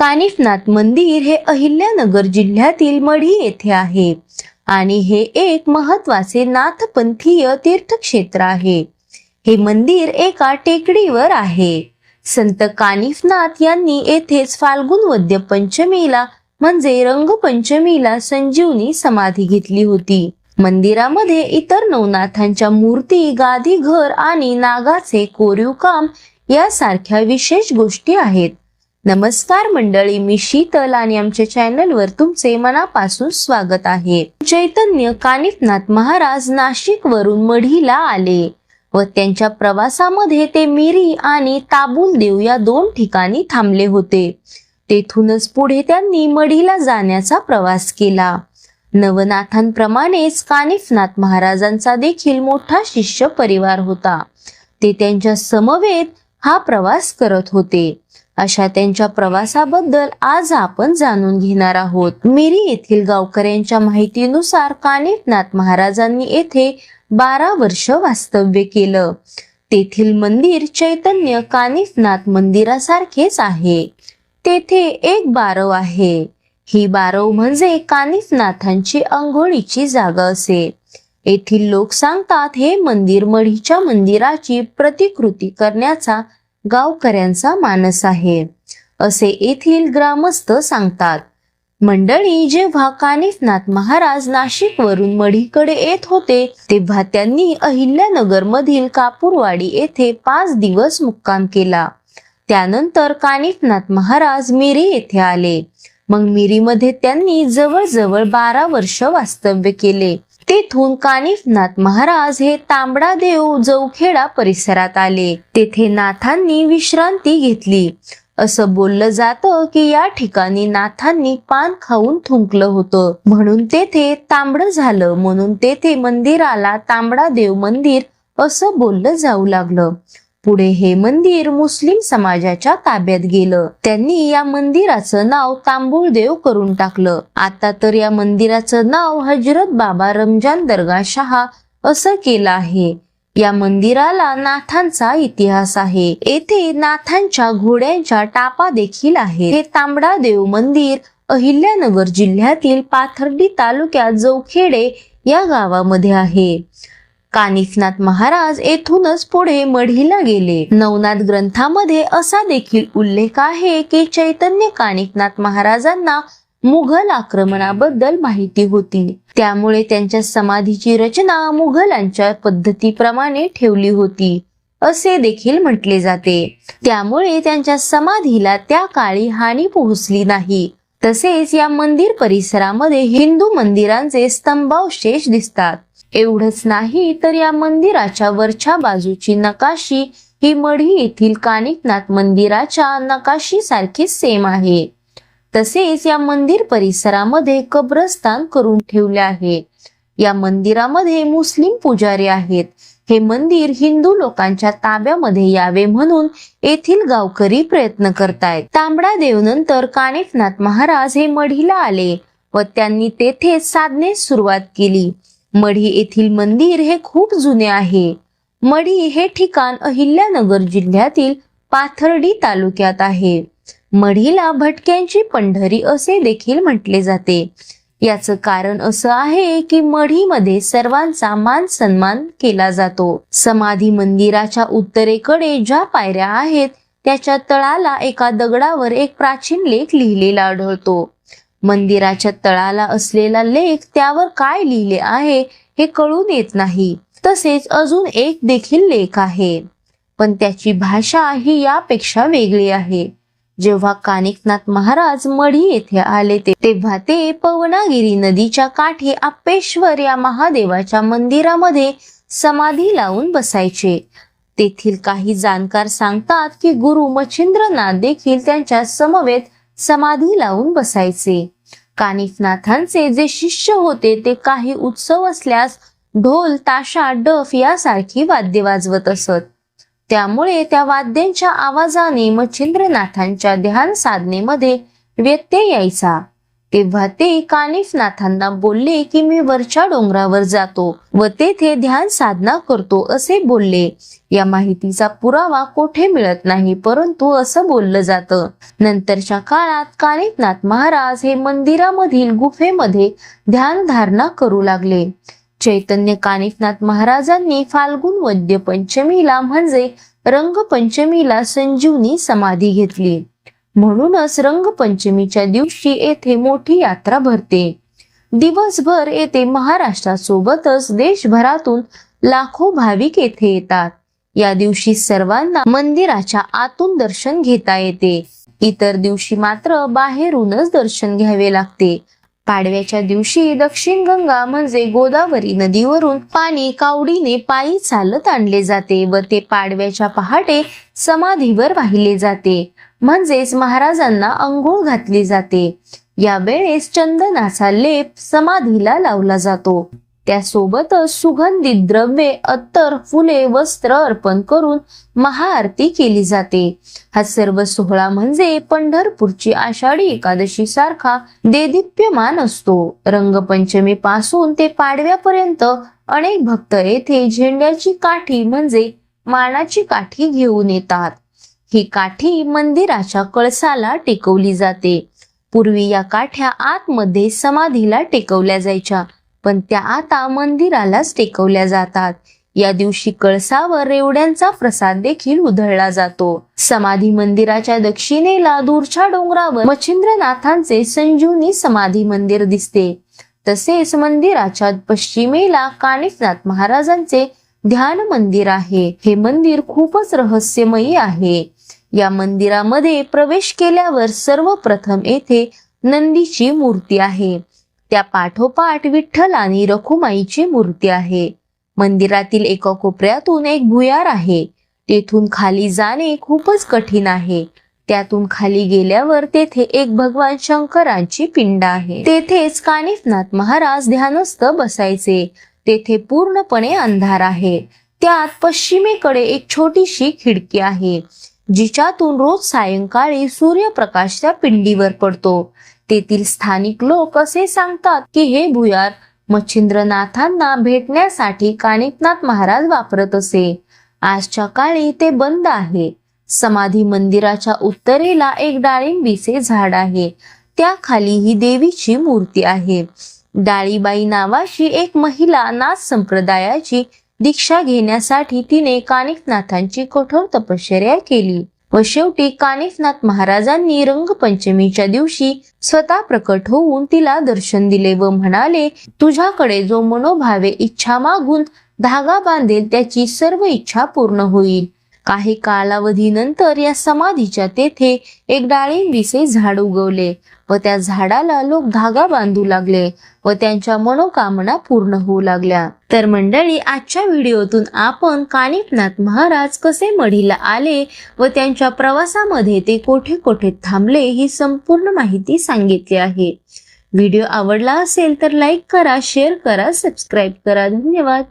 कानिफनाथ मंदिर हे अहिल्यानगर जिल्ह्यातील मढी येथे आहे. आणि हे एक महत्त्वाचे नाथपंथीय तीर्थक्षेत्र आहे. हे मंदिर एका टेकडीवर आहे. संत कानिफनाथ यांनी येथेच फाल्गुन वद्य पंचमीला म्हणजे रंगपंचमीला संजीवनी समाधी घेतली होती. मंदिरामध्ये इतर नवनाथांच्या मूर्ती गादी घर आणि नागाचे कोरीव काम यासारख्या विशेष गोष्टी आहेत. नमस्कार मंडळी मी शीतल आणि आमच्या चॅनलवर तुमचे मनापासून स्वागत आहे. चैतन्य कानिफनाथ महाराज नाशिक वरून मढीला आले व त्यांच्या प्रवासामध्ये ते मिरी आणि ताबुल देव या दोन ठिकाणी थांबले होते. तेथूनच पुढे त्यांनी मढीला जाण्याचा प्रवास केला. नवनाथांप्रमाणेच कानिफनाथ महाराजांचा देखील मोठा शिष्य परिवार होता. ते त्यांच्या समवेत हा प्रवास करत होते. अशा त्यांच्या प्रवासाबद्दल आज आपण जाणून घेणार आहोत. मिरी येथील गावकऱ्यांच्या माहितीनुसार कानिफनाथ महाराजांनी येथे बारा वर्ष वास्तव्य केलं. तेथील मंदिर चैतन्य कानिफनाथ मंदिरासारखेच आहे. तेथे एक बारव आहे. ही बारव म्हणजे कानिफनाथांची अंघोळीची जागा असे. येथील लोक सांगतात हे मंदिर मढीच्या मंदिराची प्रतिकृती करण्याचा गावकऱ्यांचा मानस आहे. असे येथील ग्रामस्थ सांगतात मंडळी जेव्हा कानिफनाथ महाराज नाशिक वरून मढीकडे येत होते तेव्हा त्यांनी अहिल्यानगर मधील कापूरवाडी येथे पाच दिवस मुक्काम केला. त्यानंतर कानिफनाथ महाराज मिरी येथे आले. मग मिरीमध्ये त्यांनी जवळजवळ बारा वर्ष वास्तव्य केले. तेथून कानिफनाथ महाराज हे तांबडा देव जवखेडा परिसरात आले. तेथे नाथांनी विश्रांती घेतली. असं बोललं जातं की या ठिकाणी नाथांनी पान खाऊन थुंकलं होतं. म्हणून तेथे तांबड झालं. म्हणून तेथे मंदिराला तांबडा देव मंदिर असं बोललं जाऊ लागलं. पुढे हे मंदिर मुस्लिम समाजाच्या ताब्यात गेलं. त्यांनी या मंदिराचं नाव तांबूळ देव करून टाकलं. आता तर या मंदिराचं नाव हजरत बाबा रमजान दर्गा शहा असं केलं आहे. या मंदिराला नाथांचा इतिहास आहे. येथे नाथांच्या घोड्यांच्या टापा देखील आहेत. हे तांबडा देव मंदिर अहिल्यानगर जिल्ह्यातील पाथर्डी तालुक्यात जवखेडे या गावामध्ये आहे. कानिफनाथ महाराज येथूनच पुढे मढीला गेले. नवनाथ ग्रंथामध्ये असा देखील उल्लेख आहे की चैतन्य कानिफनाथ महाराजांना मुघल आक्रमणाबद्दल माहिती होती. त्यामुळे त्यांच्या समाधीची रचना मुघलांच्या पद्धतीप्रमाणे ठेवली होती असे देखील म्हटले जाते. त्यामुळे त्यांच्या समाधीला त्या काळी हानी पोहोचली नाही. तसेच या मंदिर परिसरामध्ये हिंदू मंदिरांचे स्तंभावशेष दिसतात. एवढंच नाही तर या मंदिराच्या वरच्या बाजूची नकाशी ही मढी येथील कानिकनाथ मंदिराच्या नकाशी सारखी सेम आहे. तसेच या मंदिर परिसरामध्ये कब्रस्तान करून ठेवले आहे. या मंदिरामध्ये मुस्लिम पुजारी आहेत. हे मंदिर हिंदू लोकांच्या ताब्यामध्ये यावे म्हणून येथील गावकरी प्रयत्न करतायत. तांबडा देवनंतर कानिफनाथ महाराज हे मढीला आले व त्यांनी तेथे साधनेस सुरुवात केली. मढी येथील मंदिर हे खूप जुने आहे. मढी हे ठिकाण अहिल्यानगर जिल्ह्यातील पाथर्डी तालुक्यात आहे. मढीला भटक्यांची पंढरी असे देखील म्हटले जाते. याचं कारण असं आहे की मढीमध्ये सर्वांचा मान सन्मान केला जातो. समाधी मंदिराच्या उत्तरेकडे ज्या पायऱ्या आहेत त्याच्या तळाला एका दगडावर एक प्राचीन लेख लिहिलेला आढळतो. मंदिराच्या तळाला असलेला लेख त्यावर काय लिहिले आहे हे कळून येत नाही. तसेच अजून एक देखील लेख आहे. पण त्याची भाषा ही यापेक्षा वेगळी आहे. जेव्हा कानिकनाथ महाराज मढी येथे आले तेव्हा ते पवनागिरी नदीच्या काठी आप्पेश्वर या महादेवाच्या मंदिरामध्ये समाधी लावून बसायचे. तेथील काही जाणकार सांगतात की गुरु मच्छिंद्रनाथ देखील त्यांच्या समवेत समाधी लावून बसायचे. कानिफनाथांचे जे शिष्य होते ते काही उत्सव असल्यास ढोल ताशा डफ यासारखी वाद्य वाजवत असत. त्यामुळे त्या वाद्यांच्या आवाजाने मच्छिंद्रनाथांच्या ध्यान साधनेमध्ये व्यत्यय यायचा. तेव्हा ते कानिफनाथांना बोलले की मी वरच्या डोंगरावर जातो व तेथे ध्यान साधना करतो असे बोलले. या माहितीचा पुरावा कोठे मिळत नाही परंतु असं बोललं जातं. नंतरच्या काळात कानिफनाथ महाराज हे मंदिरामधील गुफेमध्ये ध्यान धारणा करू लागले. चैतन्य कानिफनाथ महाराजांनी फाल्गुन वद्य पंचमीला म्हणजे रंगपंचमीला संजीवनी समाधी घेतली. म्हणूनच रंगपंचमीच्या दिवशी येथे मोठी यात्रा भरते. दिवसभर येथे महाराष्ट्रासोबतच देशभरातून लाखो भाविक येथे येतात. या दिवशी सर्वांना मंदिराच्या आतून दर्शन घेता येते. इतर दिवशी मात्र बाहेरूनच दर्शन घ्यावे लागते. पाडव्याच्या दिवशी दक्षिण गंगा म्हणजे गोदावरी नदीवरून पाणी कावडीने पायी चालत आणले जाते व ते पाडव्याच्या पहाटे समाधीवर वाहिले जाते. म्हणजेच महाराजांना अंघोळ घातली जाते. यावेळेस चंदनाचा लेप समाधीला लावला जातो. त्यासोबतच सुगंधित द्रव्ये अत्तर फुले वस्त्र अर्पण करून महाआरती केली जाते. हा सर्व सोहळा म्हणजे पंढरपूरची आषाढी एकादशी सारखा देदीप्यमान असतो. रंगपंचमी पासून ते पाडव्यापर्यंत अनेक भक्त येथे झेंड्याची काठी म्हणजे मानाची काठी घेऊन येतात. ही काठी मंदिराच्या कळसाला टेकवली जाते. पूर्वी या काठ्या आतमध्ये समाधीला टेकवल्या जायच्या पण त्या आता मंदिरालाच टेकवल्या जातात. या दिवशी कळसावर रेवड्यांचा प्रसाद देखील उधळला जातो. समाधी मंदिराच्या दक्षिणेला दूरच्या डोंगरावर मच्छिंद्रनाथांचे संजीवनी समाधी मंदिर दिसते. तसेच मंदिराच्या पश्चिमेला कानिफनाथ महाराजांचे ध्यान मंदिर आहे. हे मंदिर खूपच रहस्यमयी आहे. या मंदिरामध्ये प्रवेश केल्यावर सर्वप्रथम येथे नंदीची मूर्ती आहे. त्या पाठोपाठ विठ्ठल आणि रखुमाईची मूर्ती आहे. मंदिरातील एका कोपऱ्यातून एक भुयार आहे. तेथून खाली जाणे खूपच कठीण आहे. त्यातून खाली गेल्यावर तेथे एक भगवान शंकरांची पिंड आहे. तेथेच कानिफनाथ महाराज ध्यानस्थ बसायचे. तेथे पूर्णपणे अंधार आहे. त्यात पश्चिमेकडे एक छोटीशी खिडकी आहे. जिच्यातून रोज सायंकाळी सूर्यप्रकाश त्या पिंडीवर पडतो. तेथील स्थानिक लोक असे सांगतात की हे भुयार मच्छिंद्रनाथांना भेटण्यासाठी कानिकनाथ महाराज वापरत असे. आजच्या काळी ते बंद आहे. समाधी मंदिराच्या उत्तरेला एक डाळिंबीचे झाड आहे. त्या खाली ही देवीची मूर्ती आहे. डाळीबाई नावाची एक महिला नाथ संप्रदायाची दीक्षा घेण्यासाठी तिने कानिफनाथांची कठोर तपश्चर्या केली व शेवटी कानिफनाथ महाराजांनी रंगपंचमीच्या दिवशी स्वतः प्रकट होऊन तिला दर्शन दिले व म्हणाले तुझ्याकडे जो मनोभावे इच्छा मागून धागा बांधेल त्याची सर्व इच्छा पूर्ण होईल. काही कालावधीनंतर या समाधीच्या तेथे एक डाळिंबीचे झाड उगवले व त्या झाडाला लोक धागा बांधू लागले व त्यांच्या मनोकामना पूर्ण होऊ लागल्या. तर मंडळी आजच्या व्हिडिओतून आपण कानिपनाथ महाराज कसे मढीला आले व त्यांच्या प्रवासामध्ये ते कोठे कोठे थांबले ही संपूर्ण माहिती सांगितली आहे. व्हिडिओ आवडला असेल तर लाईक करा शेअर करा सबस्क्राईब करा. धन्यवाद.